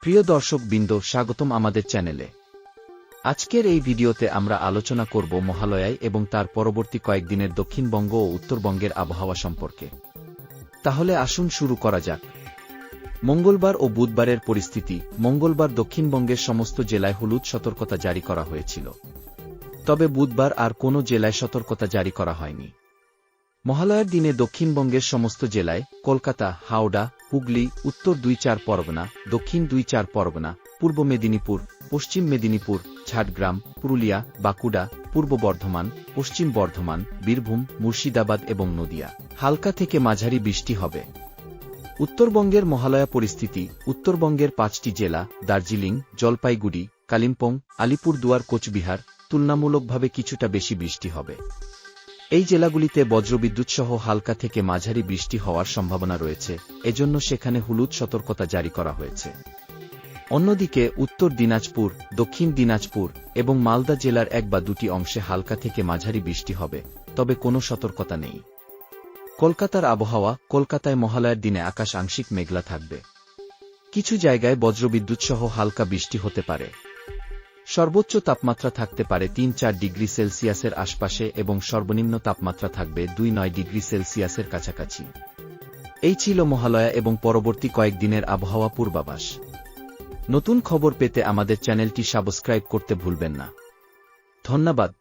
প্রিয় দর্শক বিন্দু স্বাগতম আমাদের চ্যানেলে। আজকের এই ভিডিওতে আমরা আলোচনা করব মহালয়ায় এবং তার পরবর্তী কয়েকদিনের দক্ষিণবঙ্গ ও উত্তরবঙ্গের আবহাওয়া সম্পর্কে। তাহলে আসুন শুরু করা যাক। মঙ্গলবার ও বুধবারের পরিস্থিতি, মঙ্গলবার দক্ষিণবঙ্গের সমস্ত জেলায় হলুদ সতর্কতা জারি করা হয়েছিল। তবে বুধবার আর কোনো জেলায় সতর্কতা জারি করা হয়নি। মহালয়ার দিনে দক্ষিণবঙ্গের সমস্ত জেলায়, কলকাতা, হাওড়া হুগলি, উত্তর দুই চার পরগনা, দক্ষিণ দুই চার পরগনা, পূর্ব মেদিনীপুর, পশ্চিম মেদিনীপুর, ঝাড়গ্রাম, পুরুলিয়া, বাঁকুড়া, পূর্ব বর্ধমান, পশ্চিম বর্ধমান, বীরভূম, মুর্শিদাবাদ এবং নদিয়া। হালকা থেকে মাঝারি বৃষ্টি হবে। উত্তরবঙ্গের মহালয়া পরিস্থিতি, উত্তরবঙ্গের পাঁচটি জেলা, দার্জিলিং, জলপাইগুড়ি, কালিম্পং, আলিপুরদুয়ার, কোচবিহার, তুলনামূলকভাবে কিছুটা বেশি বৃষ্টি হবে। এই জেলাগুলিতে বজ্রবিদ্যুৎসহ হালকা থেকে মাঝারি বৃষ্টি হওয়ার সম্ভাবনা রয়েছে, এজন্য সেখানে হলুদ সতর্কতা জারি করা হয়েছে। অন্যদিকে, উত্তর দিনাজপুর, দক্ষিণ দিনাজপুর এবং মালদা জেলার এক বা দুটি অংশে হালকা থেকে মাঝারি বৃষ্টি হবে, তবে কোনো সতর্কতা নেই। কলকাতার আবহাওয়া, কলকাতায় মহালয়ার দিনে আকাশ আংশিক মেঘলা থাকবে। কিছু জায়গায় বজ্রবিদ্যুৎসহ হালকা বৃষ্টি হতে পারে। সর্বোচ্চ তাপমাত্রা থাকতে পারে তিন চার ডিগ্রি সেলসিয়াসের আশপাশে এবং সর্বনিম্ন তাপমাত্রা থাকবে দুই নয় ডিগ্রি সেলসিয়াসের কাছাকাছি। এই ছিল মহালয়া এবং পরবর্তী কয়েকদিনের আবহাওয়া পূর্বাভাস। নতুন খবর পেতে আমাদের চ্যানেলটি সাবস্ক্রাইব করতে ভুলবেন না। ধন্যবাদ।